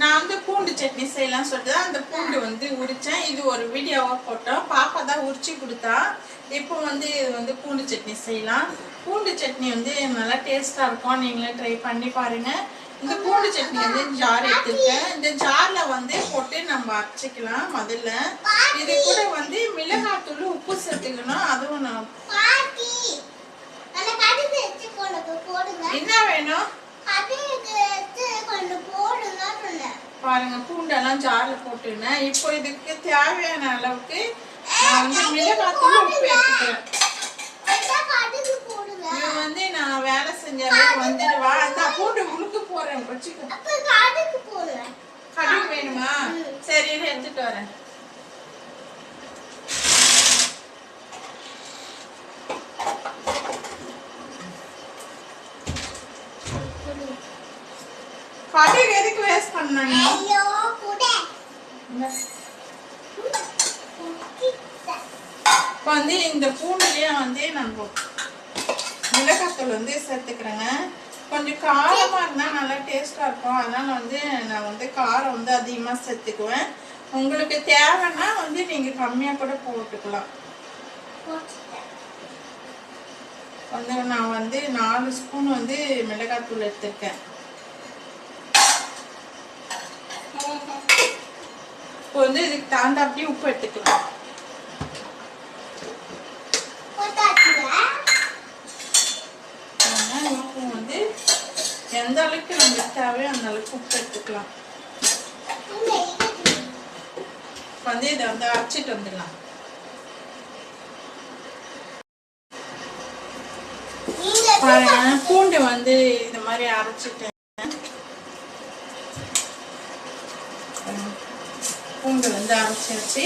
நான் வந்து பூண்டு சட்னி செய்யலாம் சொல்லிட்டு அந்த பூண்டு வந்து உரிச்சேன். இது ஒரு வீடியோவா போட்டோம். பாப்பா தான் உரிச்சு கொடுத்தா. இப்போ வந்து இது வந்து பூண்டு சட்னி செய்யலாம். பூண்டு சட்னி வந்து நல்லா டேஸ்டா இருக்கும். நீங்களே ட்ரை பண்ணி பாருங்க. இந்த பூண்டு சட்னி வந்து ஜார் எடுத்துருக்கேன். இந்த ஜார்ல வந்து போட்டு நம்ம அரைச்சிக்கலாம் முதல்ல. இது கூட வந்து மிளகாத்தூள் உப்பு சேர்த்துக்கணும். அதுவும் நான் பாட்டி அந்த கடுகு எடுத்து கொண்டு போடுங்க என்ன வேணும் கடுகு எடுத்து கொண்டு போடுங்க சொன்னேன் பாருங்க எல்லாம் ஜாரில் போட்டுனேன் இப்போ இதுக்கு தேவையான அளவுக்கு நான் வந்து மிளகாத்தூள் உப்பு எடுத்துக்கிறேன். இது வந்து நான் வேலை செஞ்சாவே வந்துடுவா. அந்த பூண்டு முழுக்க போறேன் வச்சுக்கோ. கடுகு வேணுமா? சரி எடுத்துட்டு வரேன். கடுகு எதுக்கு வேஸ்ட் பண்ணாங்க? இப்போ வந்து இந்த பூண்டுலேயே வந்து நம்ம மிளகாத்தூள் வந்து சேர்த்துக்கிறேங்க. கொஞ்சம் காரமாக இருந்தா நல்லா டேஸ்ட்டாக இருக்கும். அதனால வந்து நான் வந்து காரம் வந்து அதிகமா சேர்த்துக்குவேன். உங்களுக்கு தேவைன்னா வந்து நீங்க கம்மியா கூட போட்டுக்கலாம். வந்து நான் வந்து நாலு ஸ்பூன் வந்து மிளகாத்தூள் எடுத்திருக்கேன் இப்போ வந்து இதுக்கு தாண்டாப்படி உப்பு எடுத்துக்கலாம். உப்பு வந்து எந்த அளவுக்கு நம்மளுக்கு தேவையோ அந்த அளவுக்கு உப்பு எடுத்துக்கலாம். வந்து இதை வந்து அரைச்சிட்டு வந்துடலாம். பாருங்க பூண்டு வந்து இந்த மாதிரி அரைச்சிட்டேன் பாருங்க. பூண்டு வந்து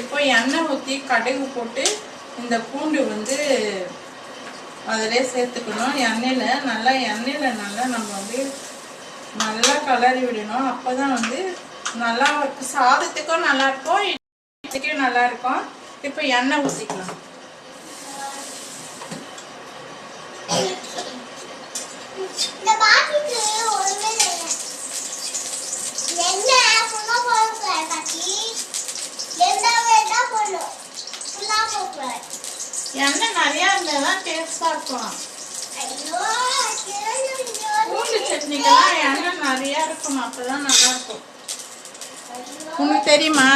இப்போ எண்ணெய் ஊற்றி கடுகு போட்டு இந்த பூண்டு வந்து அதிலே சேர்த்துக்கணும். எண்ணெயில் நல்லா எண்ணெயில் நல்லா நம்ம வந்து நல்லா கலரி விடணும். அப்போ தான் வந்து நல்லா இருக்கும் சாதத்துக்கும் நல்லா இருக்கும் இட்லிக்கும் இப்போ எண்ணெய் ஊற்றிக்கலாம் இந்த பாட்டிக்கு எண்ணெய் நிறையா இருந்தால் தான் டேஸ்ட்டாக இருக்கும் பூண்டு சட்னிக்கெல்லாம் எண்ணெய் நிறையா இருக்கணும் அப்பதான் நல்லா இருக்கும் உனக்கு தெரியுமா?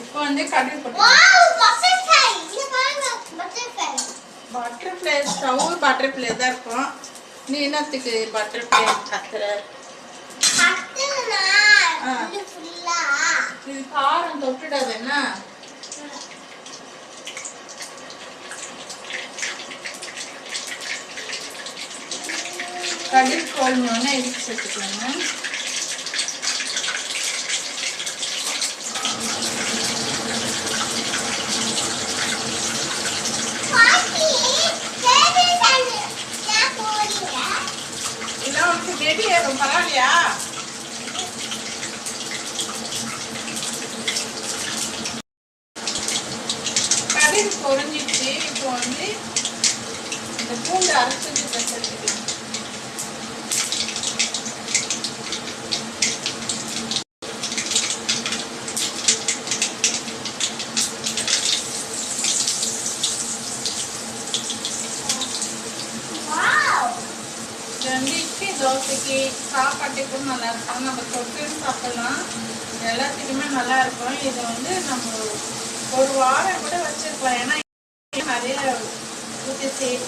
இப்போ வந்து கடுகு பட்டர்ஃப்ளை ஸ்டவ் பட்டர்ஃப்ளை தான் இருக்கும். நீ என்னத்துக்கு பட்டர்ஃப்ளை கத்துற. இது காரம் தொட்டுடாது என்ன கடுகு இதெல்லாம் உனக்கு ரெடி ஆயிரும் பரவாயில்லையா கடுகு பொரிஞ்சிடுச்சு இப்போ வந்து இந்த பூண்டு அரைச்சது சேர்த்துக்கலாம் வாவ் இட்லி தோசைக்கு சாப்பாட்டுக்கும் நல்லா இருக்கும் நம்ம தொட்டு சாப்பிடலாம் எல்லாத்துக்குமே நல்லா இருக்கும் இது வந்து நம்ம ஒரு வாரம் கூட வச்சிருக்கலாம் ஏன்னா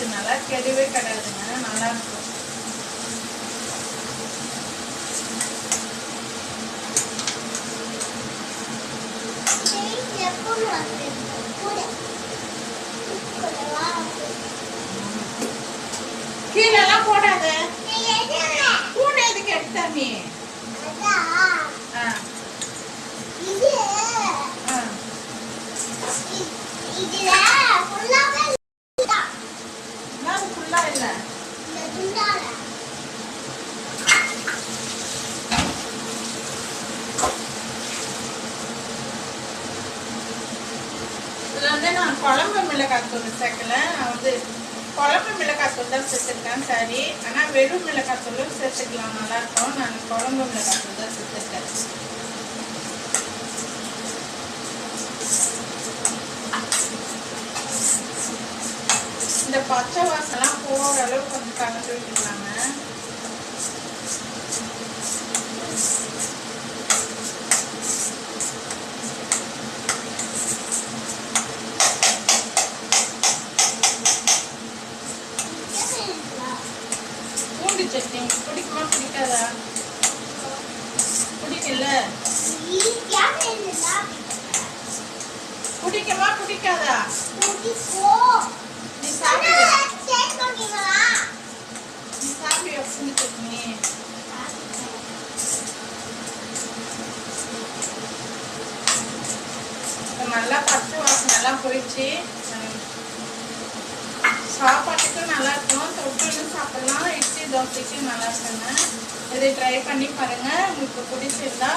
சேர்த்துனால கெடவே கிடையாதுங்க நல்லா இருக்கும். கீழெல்லாம் போடாத. பூண்டு எதுக்கு? எடுத்த குழம்பு மிளகாய் தூள் சேர்க்கல. நான் வந்து குழம்பு மிளகாய் தூள் தான் சேர்த்துருக்கேன் சரி. ஆனால் வெறும் மிளகாய் தூளும் சேர்த்துக்கலாம். நல்லாயிருக்கும் நான் குழம்பு மிளகாய் தூள் தான் சேர்த்துருக்கேன். இந்த பச்சை வாசம்லாம் போகிற அளவுக்கு கொஞ்சம் கலந்து விட்டுக்கலாங்க பூண்டு சட்னி உங்களுக்கு பிடிக்குமா பிடிக்காதா பிடிக்கல பிடிக்குமா பிடிக்காதா நீ சாப்பிடு. நீ சாப்பிடுவியா பூண்டு சட்னி நல்லா பச்சை வாசனை எல்லாம் போயிடுச்சு. சாப்பாட்டுக்கும் நல்லா இருக்கும். தொட்டுன்னு சாப்பிடலாம். இட்லி தோசைக்கும் நல்லா இருக்குங்க. இதை ட்ரை பண்ணி பாருங்க. உங்களுக்கு பிடிச்சிருந்தா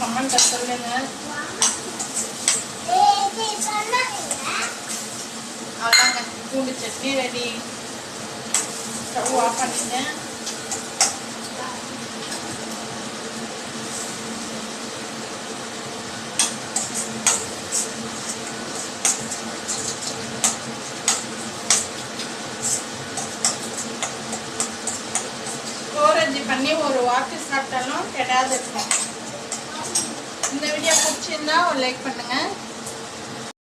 கமெண்ட்ல சொல்லுங்க. அவ்வளோதாங்க பூண்டு சட்னி ரெடி ஸ்டவ் ஆஃப் பண்ணிட்டேன் ஸ்டோரேஜ் பண்ணி ஒரு வாக்கு சாப்பிட்டாலும் கெடாது. இருக்கும் இந்த வீடியோ பிடிச்சிருந்தா ஒரு லைக் பண்ணுங்க.